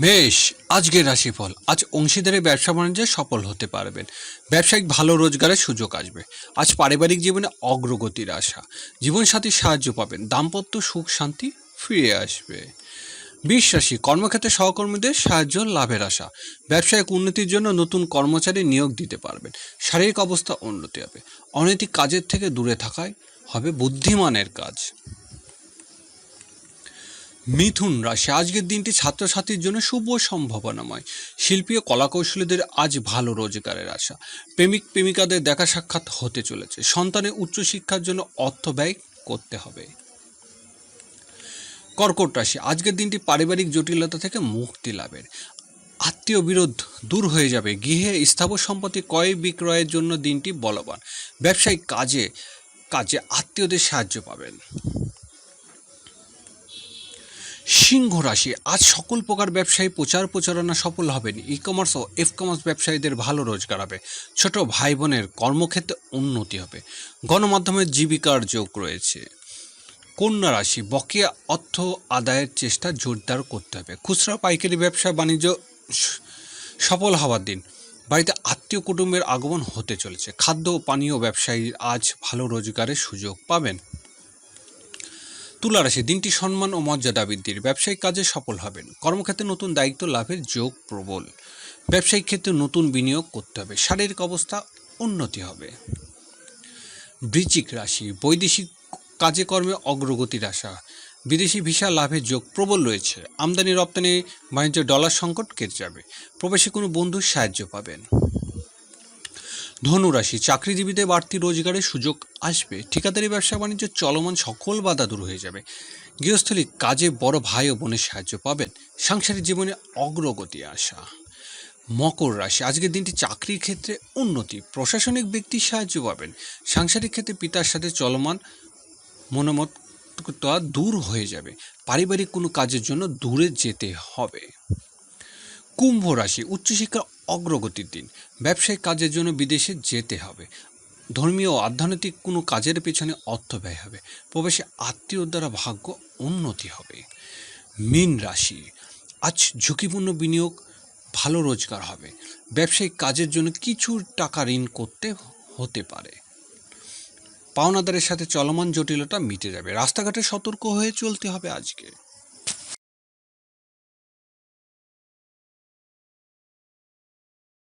বেশ, আজকের রাশিফল। আজ অংশীদারের ব্যবসা বাণিজ্যে সফল হতে পারবেন। ব্যবসায়িক ভালো রোজগারের সুযোগ আসবে। আজ পারিবারিক জীবনে অগ্রগতির আশা। জীবনসাথীর সাহায্য পাবেন। দাম্পত্য সুখ শান্তি ফিরে আসবে। বিশ রাশি কর্মক্ষেত্রে সহকর্মীদের সাহায্য লাভের আশা। ব্যবসায়িক উন্নতির জন্য নতুন কর্মচারী নিয়োগ দিতে পারবেন। শারীরিক অবস্থা উন্নতি হবে। অনৈতিক কাজের থেকে দূরে থাকায় হবে বুদ্ধিমানের কাজ। মিথুন রাশি। আজকের দিনটি ছাত্রছাত্রীর জন্য শুভ সম্ভাবনাময়। শিল্পী ও কলাকৌশলীদের আজ ভালো রোজগারের আশা। প্রেমিক, প্রেমিকাদের দেখা সাক্ষাৎ হতে চলেছে। সন্তানের উচ্চশিক্ষার জন্য অর্থ ব্যয় করতে হবে। কর্কট রাশি। আজকের দিনটি পারিবারিক জটিলতা থেকে মুক্তি লাভের। আত্মীয় বিরোধ দূর হয়ে যাবে। গৃহে স্থাবর সম্পত্তি ক্রয় বিক্রয়ের জন্য দিনটি বলবান। ব্যবসায়িক কাজে কাজে আত্মীয়দের সাহায্য পাবেন। সিংহ রাশি, আজ সকল প্রকার ব্যবসায়ী প্রচার প্রচারণা সফল হবেন। ই কমার্স ও এফ কমার্স ব্যবসায়ীদের ভালো রোজগার হবে। ছোট ভাই বোনের কর্মক্ষেত্রে উন্নতি হবে। গণমাধ্যমের জীবিকার যোগ রয়েছে। কন্যা রাশি, বকেয়া অর্থ আদায়ের চেষ্টা জোরদার করতে হবে। খুচরা পাইকারি ব্যবসা বাণিজ্য সফল হওয়ার দিন। বাড়িতে আত্মীয় কুটুম্বের আগমন হতে চলেছে। খাদ্য ও পানীয় ব্যবসায়ী আজ ভালো রোজগারের সুযোগ পাবেন। তুলা রাশি দিনটি সম্মান ও মর্যাদা বৃদ্ধির। ব্যবসায়িক কাজে সফল হবেন। কর্মক্ষেত্রে নতুন দায়িত্ব লাভের যোগ প্রবল। ব্যবসায়িক ক্ষেত্রে নতুন বিনিয়োগ করতে হবে। শারীরিক অবস্থা উন্নতি হবে। বৃচিক রাশি, বৈদেশিক কাজে কর্মে অগ্রগতির আশা। বিদেশি ভিসা লাভের যোগ প্রবল রয়েছে। আমদানি রপ্তানি বাণিজ্য ডলার সংকট কেটে যাবে। প্রবাসী কোনো বন্ধুর সাহায্য পাবেন। ধনুরাশি চাকরিজীবীদের বাড়তি রোজগারের সুযোগ আসবে। ঠিকাদারি, ব্যবসা, বাণিজ্য, চলমান সকল বাধা দূর হয়ে যাবে। গৃহস্থলী কাজে বড় ভাই ও বোনের সাহায্য পাবেন। সাংসারিক জীবনে অগ্রগতি আসা। মকর রাশি, আজকের দিনটি চাকরির ক্ষেত্রে উন্নতি। প্রশাসনিক ব্যক্তির সাহায্য পাবেন। সাংসারিক ক্ষেত্রে পিতার সাথে চলমান মনোমত দূর হয়ে যাবে। পারিবারিক কোনো কাজের জন্য দূরে যেতে হবে। কুম্ভ রাশি, উচ্চশিক্ষার অগ্রগতির দিন। ব্যবসায়িক কাজের জন্য বিদেশে যেতে হবে। ধর্মীয় আধ্যাত্মিক কোনো কাজের পেছনে অর্থ ব্যয় হবে। প্রবেশে আত্মীয় দ্বারা ভাগ্য উন্নতি হবে। মীন রাশি, আজ ঝুঁকিপূর্ণ বিনিয়োগ, ভালো রোজগার হবে। ব্যবসায়িক কাজের জন্য কিছু টাকা ঋণ করতে হতে পারে। পাওনাদারের সাথে চলমান জটিলতা মিটে যাবে। রাস্তাঘাটে সতর্ক হয়ে চলতে হবে আজকে।